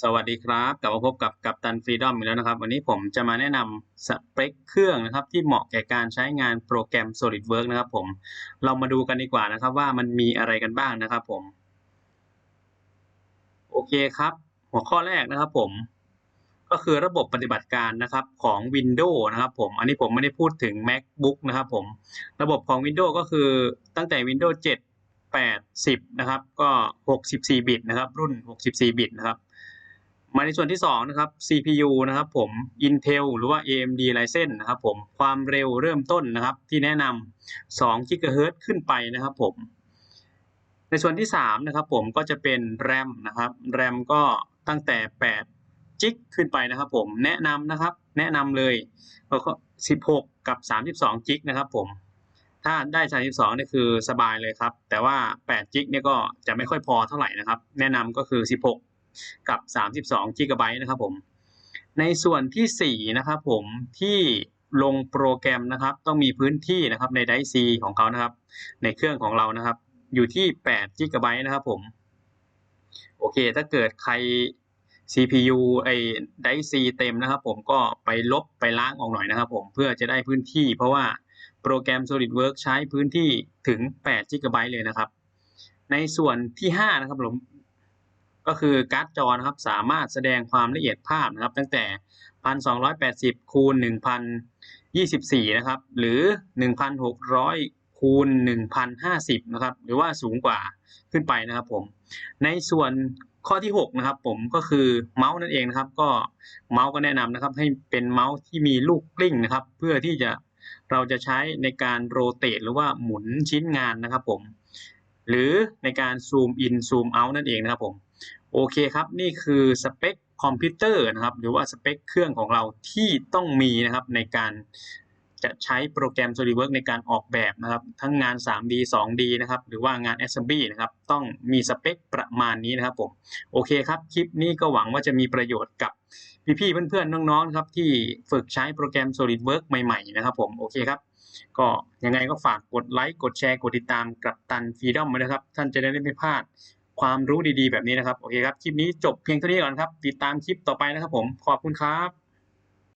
สวัสดีครับกลับมาพบกับกัปตันฟรีดอมอีกแล้วนะครับ วันนี้ผมจะมาแนะนำสเปคเครื่องนะครับ ที่เหมาะแก่การใช้งานโปรแกรม SolidWorks นะครับผมเรามาดูกันดีกว่านะครับ ว่ามันมีอะไรกันบ้างนะครับผม โอเคครับ หัวข้อแรกนะครับผม ก็คือระบบปฏิบัติการนะครับของ Windows นะครับผม อันนี้ผมไม่ได้พูดถึง MacBook นะครับผม ระบบของ Windows ก็คือตั้งแต่ Windows 7 8 10นะครับ ก็ 64 บิตนะครับ รุ่น 64 บิตนะครับ มาในส่วนที่2นะครับ CPU นะครับผม Intel หรือว่า AMD Ryzen นะครับผมความเร็วเริ่มต้นนะครับ ที่แนะนำ2 GHz ขึ้นไปนะครับผม ในส่วนที่3นะครับผมก็จะเป็น RAM นะครับ RAM ก็ตั้งแต่ 8 จิกขึ้นไปนะครับผมแนะนำนะครับ แนะนำเลยแล้วก็ 16 กับ 32 จิกนะครับผม ถ้าได้ 32นี่คือสบายเลยครับ แต่ว่า 8 จิกเนี่ยก็จะไม่ค่อยพอเท่าไหร่นะครับ แนะนำก็คือ 16 กับ 32 g b นะครับผม ในส่วนที่ 4 นะครับผมที่ลงโปรแกรมนะครับต้องมีพื้นที่นะครับในไดซีของเขานะครับ ในเครื่องของเรานะครับ อยู่ที่8 g b นะครับผม โอเค ถ้าเกิดใคร CPU ไอ้ไดซีเต็มนะครับ ผมก็ไปลบไปล้างออกหน่อยนะครับ ผมเพื่อจะได้พื้นที่ เพราะว่าโปรแกรม SolidWorks ใช้พื้นที่ถึง8 g b เลยนะครับ ในส่วนที่ 5 นะครับผม ก็คือการ์ดจอนะครับสามารถแสดงความละเอียดภาพนะครับ ตั้งแต่ 1280 คูณ 1024 นะครับ หรือ 1600 คูณ 1050 นะครับ หรือว่าสูงกว่าขึ้นไปนะครับผม ในส่วนข้อที่ 6 นะครับผมก็คือเมาส์นั่นเองนะครับ ก็เมาส์ก็แนะนำนะครับ ให้เป็นเมาส์ที่มีลูกกลิ้งนะครับ เพื่อที่จะเราจะใช้ในการโรเตทหรือว่าหมุนชิ้นงานนะครับผม หรือในการซูมอินซูมเอาท์นั่นเองนะครับผม โอเคครับ นี่คือสเปคคอมพิวเตอร์นะครับ หรือว่าสเปคเครื่องของเราที่ต้องมีนะครับในการจะใช้โปรแกรม SolidWorks ในการออกแบบนะครับ ทั้งงาน 3D 2D นะครับ หรือว่างาน Assembly นะครับ ต้องมีสเปคประมาณนี้นะครับผม โอเคครับ คลิปนี้ก็หวังว่าจะมีประโยชน์กับพี่ๆ เพื่อนๆ น้องๆ ครับ ที่ฝึกใช้โปรแกรม SolidWorks ใหม่ๆ นะครับผม โอเคครับ ก็ยังไงก็ฝากกดไลค์ กดแชร์ กดติดตามกับตันฟรีดอมไว้นะครับ ท่านจะได้ไม่พลาด ความรู้ดีๆ แบบนี้นะครับ โอเคครับ คลิปนี้จบเพียงเท่านี้ก่อนครับ ติดตามคลิปต่อไปนะครับผม ขอบคุณครับ